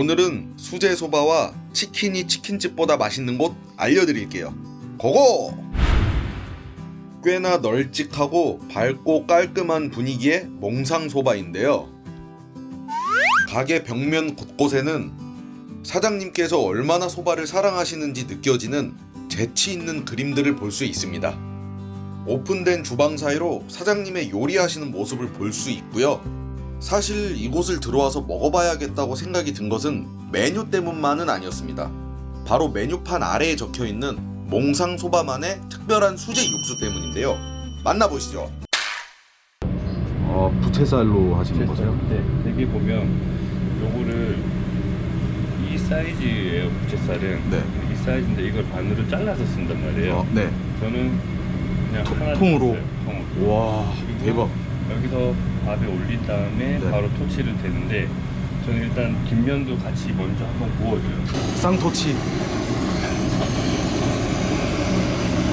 오늘은 수제 소바와 치킨이 치킨집보다 맛있는 곳 알려드릴게요. 고고! 꽤나 널찍하고 밝고 깔끔한 분위기의 몽상 소바인데요. 가게 벽면 곳곳에는 사장님께서 얼마나 소바를 사랑하시는지 느껴지는 재치 있는 그림들을 볼 수 있습니다. 오픈된 주방 사이로 사장님의 요리하시는 모습을 볼 수 있고요. 사실 이곳을 들어와서 먹어봐야겠다고 생각이 든 것은 메뉴 때문만은 아니었습니다. 바로 메뉴판 아래에 적혀 있는 몽상 소바만의 특별한 수제 육수 때문인데요. 만나보시죠. 어, 부채살로 하시는 거세요? 네, 여기 보면 요거를 이 사이즈예요 부채살은 네. 이 사이즈인데 이걸 반으로 잘라서 쓴단 말이에요 어, 네. 저는 그냥 하나 통으로? 와, 대박. 여기서 밥에 올린 다음에 네. 바로 토치를 대는데 저는 일단 김면도 같이 먼저 한번 구워줘요 쌍토치.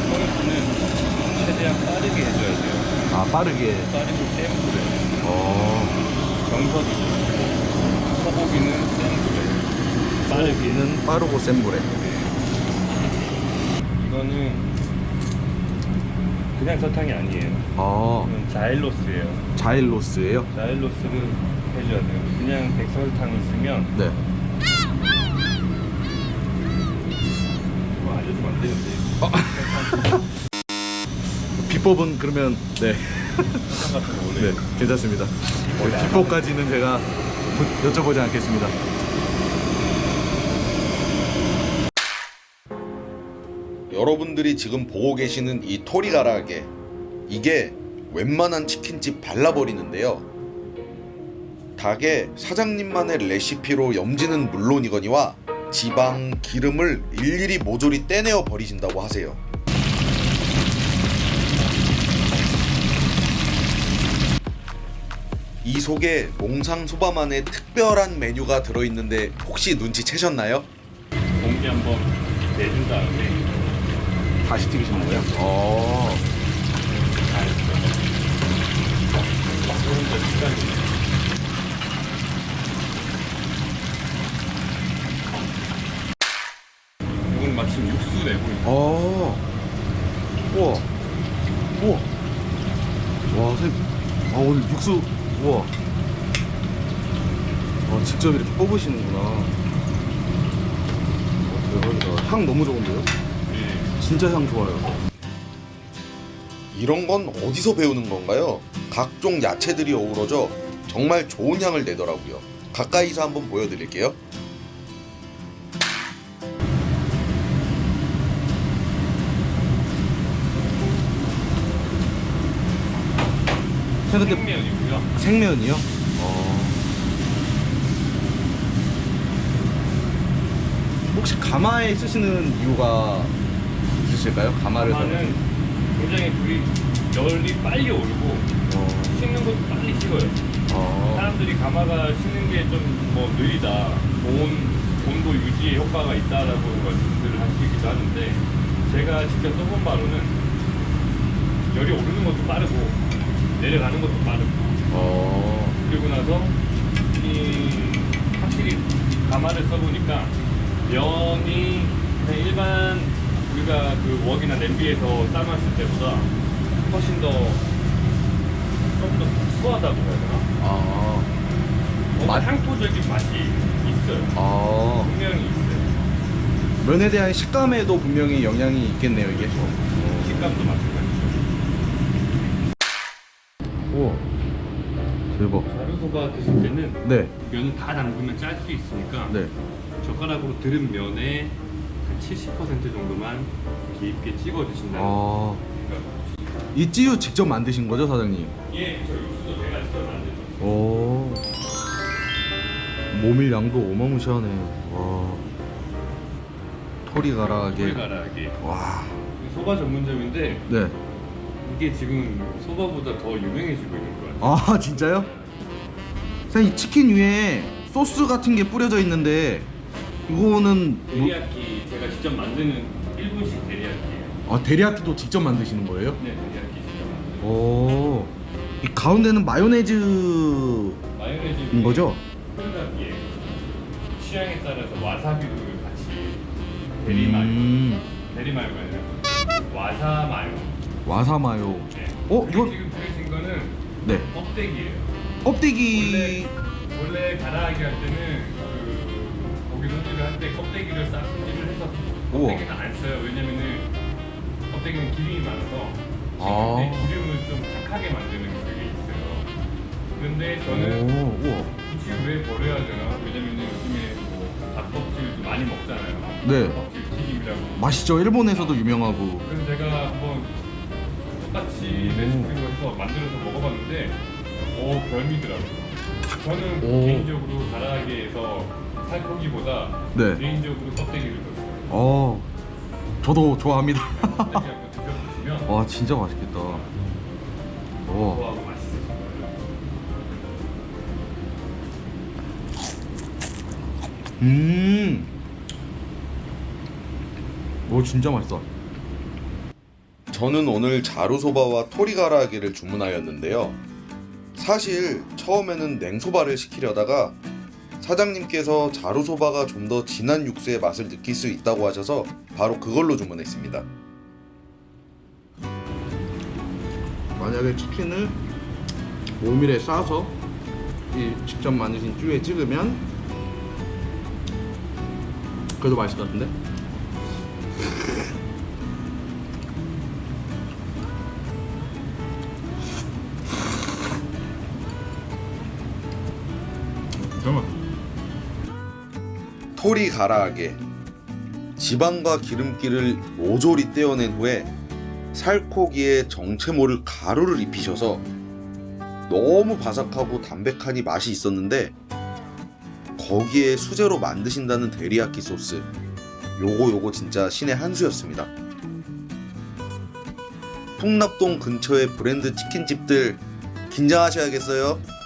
소스는 최대한 빠르게 해줘야 돼요 아, 빠르게. 빠르고 센 불에 어, 정석이 소고기는 센 불에 빠르게 소고기는 빠르고 센 불에. 이거는 그냥 설탕이 아니에요. 아, 이건 자일로스예요. 자일로스예요? 자일로스를 해줘야 돼요. 그냥 백설탕을 쓰면 네. 알려주면 안 되는데. 비법은 그러면 네. 설탕 같은 거 원래 네, 괜찮습니다. 그 비법까지는 제가 묻- 여쭤보지 않겠습니다. 여러분들이 지금 보고 계시는 이 토리가라게 이게 웬만한 치킨집 발라버리는데요. 닭에 사장님만의 레시피로 염지는 물론이거니와 지방, 기름을 일일이 모조리 떼내어 버리신다고 하세요. 이 속에 몽상소바만의 특별한 메뉴가 들어있는데 혹시 눈치채셨나요? 공기 한번 내준 다음에 다시 튀기시는 거예요? 어. 이건 마침 육수 내고 있는 어. 우와. 우와. 와, 선생님. 아, 오늘 육수. 우와. 아, 직접 이렇게 뽑으시는구나. 어, 대박이다. 향 너무 좋은데요? 예. 진짜 향 좋아요. 이런 건 어디서 배우는 건가요? 각종 야채들이 어우러져 정말 좋은 향을 내더라고요. 가까이서 한번 보여드릴게요. 근데 생면이고요. 생면이요? 어. 혹시 가마에 쓰시는 이유가 있으실까요? 가마를 가마는 굉장히 불이 열이 빨리 오르고 어. 식는 것도 빨리 식어요. 어. 사람들이 가마가 식는 게 좀 뭐 느리다, 온 온도 유지에 효과가 있다라고 말씀들을 하시기도 하는데 제가 직접 써본 바로는 열이 오르는 것도 빠르고 내려가는 것도 빠르고 어. 그리고 나서 이 확실히 가마를 써보니까 면이 그냥 일반 우리가 그 웍이나 냄비에서 삶았을 때보다 훨씬 더좀더 수하다고 해야 되나? 아. 뭔가 맛- 향토적인 맛이 있어요. 아. 분명히 있어요. 면에 대한 식감에도 분명히 영향이 있겠네요, 이게. 식감도 마찬가지죠. 우와. 대박. 자루소바 드실 때는 네. 면을 다 담그면 짤 수 있으니까 네. 젓가락으로 들은 면에 한70% 정도만 깊게 찍어 드신다는 아. 이 찌유 직접 만드신 거죠, 사장님? 예, 저 육수도 제가 직접 거. 오. 모밀 양도 어마무시하네. 와. 토리 가라게. 소리가라하게 와. 소바 전문점인데 네. 이게 지금 소바보다 더 유명해지고 있는 것 같아요. 아, 진짜요? 사장님, 이 치킨 위에 소스 같은 게 뿌려져 있는데 이거는 뭐, 데리야끼 제가 직접 만드는 일본식 데리야끼예요. 아, 데리야끼도 직접 만드시는 거예요? 네, 데리야끼 직접 만드는. 오. 이 가운데는 마요네즈 마요네즈 인 거죠? 예. 취향에 따라서 와사비도 같이 대리마요 음, 대리마요가 아니라 와사 마요 와사 마요. 네. 어, 이건- 지금 드리신 거는 네. 껍데기예요 껍데기. 원래 가라하기 할 때는 그 고기 손질을 할때 껍데기를 싹 손질을 해서 우와. 껍데기는 안 써요 왜냐면은 껍데기는 기름이 많아서 아. 씹을 때 기름을 좀 탁하게 만드는 그게 있어요 그런데 저는 오, 우와. 굳이 왜 버려야 되나 왜냐면은 요즘에 뭐 닭껍질도 많이 먹잖아요 네. 껍질 튀김이라고 맛있죠. 일본에서도 유명하고. 그래서 제가 한번 똑같이 레시피로 해서 만들어서 먹어봤는데 오 별미더라고요. 저는 오. 개인적으로 가라아게에서 살코기보다 네. 개인적으로 껍데기를 더 좋아해요. 어, 저도 좋아합니다. 껍데기 한번 드셔보시면 와, 진짜 맛있겠다. 와. 좋아하고 맛있으실 거예요. 음. 오, 진짜 맛있어. 저는 오늘 자루소바와 토리가라아게를 주문하였는데요. 사실 처음에는 냉소바를 시키려다가 사장님께서 자루소바가 좀 더 진한 육수의 맛을 느낄 수 있다고 하셔서 바로 그걸로 주문했습니다. 만약에 치킨을 모밀에 싸서 이 직접 만드신 쭈에 찍으면 그래도 맛있을 것 같은데? 토리가라아게 지방과 기름기를 모조리 떼어낸 후에 살코기에 정체모를 가루를 입히셔서 너무 바삭하고 담백하니 맛이 있었는데 거기에 수제로 만드신다는 데리야끼 소스 요거 요거 진짜 신의 한 수였습니다. 풍납동 근처의 브랜드 치킨집들 긴장하셔야겠어요.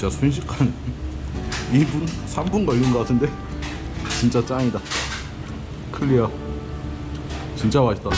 진짜 순식간 2분? 3분 걸린 것 같은데? 진짜 짱이다 클리어 진짜 맛있다